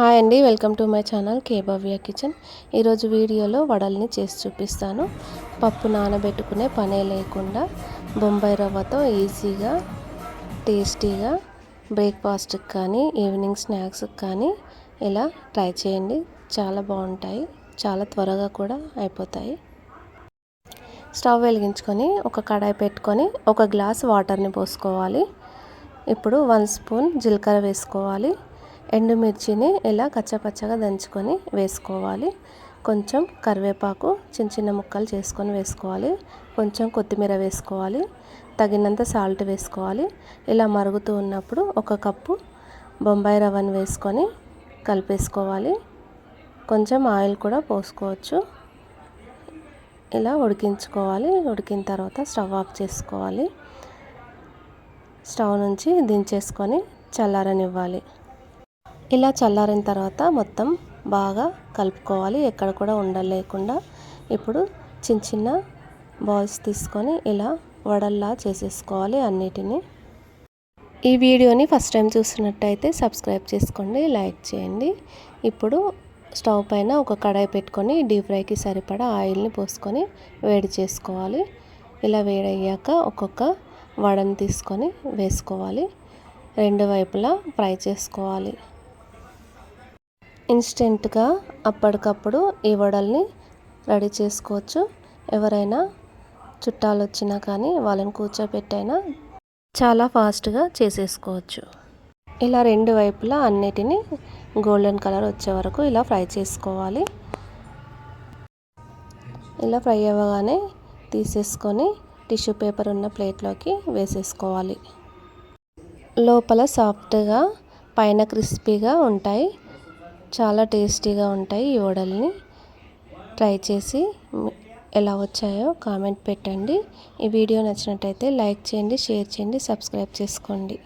Hi అండి welcome to my channel కేభవ్య kitchen. ఈరోజు వీడియోలో వడల్ని చేసి చూపిస్తాను. పప్పు నానబెట్టుకునే పనే లేకుండా బొంబాయి రవ్వతో ఈజీగా టేస్టీగా బ్రేక్ఫాస్ట్కి కానీ ఈవినింగ్ స్నాక్స్కి కానీ ఇలా ట్రై చేయండి. చాలా బాగుంటాయి చాలా త్వరగా కూడా అయిపోతాయి. స్టవ్ వెలిగించుకొని ఒక కడాయి పెట్టుకొని ఒక గ్లాస్ వాటర్ని పోసుకోవాలి. ఇప్పుడు వన్ స్పూన్ జీలకర్ర వేసుకోవాలి. ఎండుమిర్చిని ఇలా కచ్చపచ్చగా దంచుకొని వేసుకోవాలి? కొంచెం కరివేపాకు చిన్న చిన్న ముక్కలు చేసుకొని వేసుకోవాలి. కొంచెం కొత్తిమీర వేసుకోవాలి. తగినంత సాల్ట్ వేసుకోవాలి. ఇలా మరుగుతూ ఉన్నప్పుడు ఒక కప్పు బొంబాయి రవ్వను వేసుకొని కలిపేసుకోవాలి. కొంచెం ఆయిల్ కూడా పోసుకోవచ్చు. ఇలా ఉడికించుకోవాలి. ఉడికిన తర్వాత స్టవ్ ఆఫ్ చేసుకోవాలి. స్టవ్ నుంచి దించేసుకొని చల్లారనివ్వాలి. ఇలా చల్లారిన తర్వాత మొత్తం బాగా కలుపుకోవాలి. ఎక్కడ కూడా ఉండలేకుండా ఇప్పుడు చిన్న చిన్న బాల్స్ తీసుకొని ఇలా వడల్లా చేసేసుకోవాలి అన్నిటినీ. ఈ వీడియోని ఫస్ట్ టైం చూసినట్టయితే సబ్స్క్రైబ్ చేసుకోండి లైక్ చేయండి. ఇప్పుడు స్టవ్ పైన ఒక కడాయి పెట్టుకొని డీప్ ఫ్రైకి సరిపడా ఆయిల్ని పోసుకొని వేడి చేసుకోవాలి. ఇలా వేడయ్యాక ఒక్కొక్క వడని తీసుకొని వేసుకోవాలి. రెండు వైపులా ఫ్రై చేసుకోవాలి. ఇన్స్టెంట్గా అప్పటికప్పుడు ఈ వడల్ని రెడీ చేసుకోవచ్చు. ఎవరైనా చుట్టాలు వచ్చినా కానీ వాళ్ళని కూర్చోబెట్టైనా చాలా ఫాస్ట్గా చేసేసుకోవచ్చు. ఇలా రెండు వైపులా అన్నిటినీ గోల్డెన్ కలర్ వచ్చే వరకు ఇలా ఫ్రై చేసుకోవాలి. ఇలా ఫ్రై అవ్వగానే తీసేసుకొని టిష్యూ పేపర్ ఉన్న ప్లేట్లోకి వేసేసుకోవాలి. లోపల సాఫ్ట్గా పైన క్రిస్పీగా ఉంటాయి. చాలా టేస్టీగా ఉంటాయి ఈ వడల్ని. ట్రై చేసి ఎలా వచ్చాయో కామెంట్ పెట్టండి. ఈ వీడియో నచ్చినట్టయితే లైక్ చేయండి షేర్ చేయండి సబ్స్క్రైబ్ చేసుకోండి.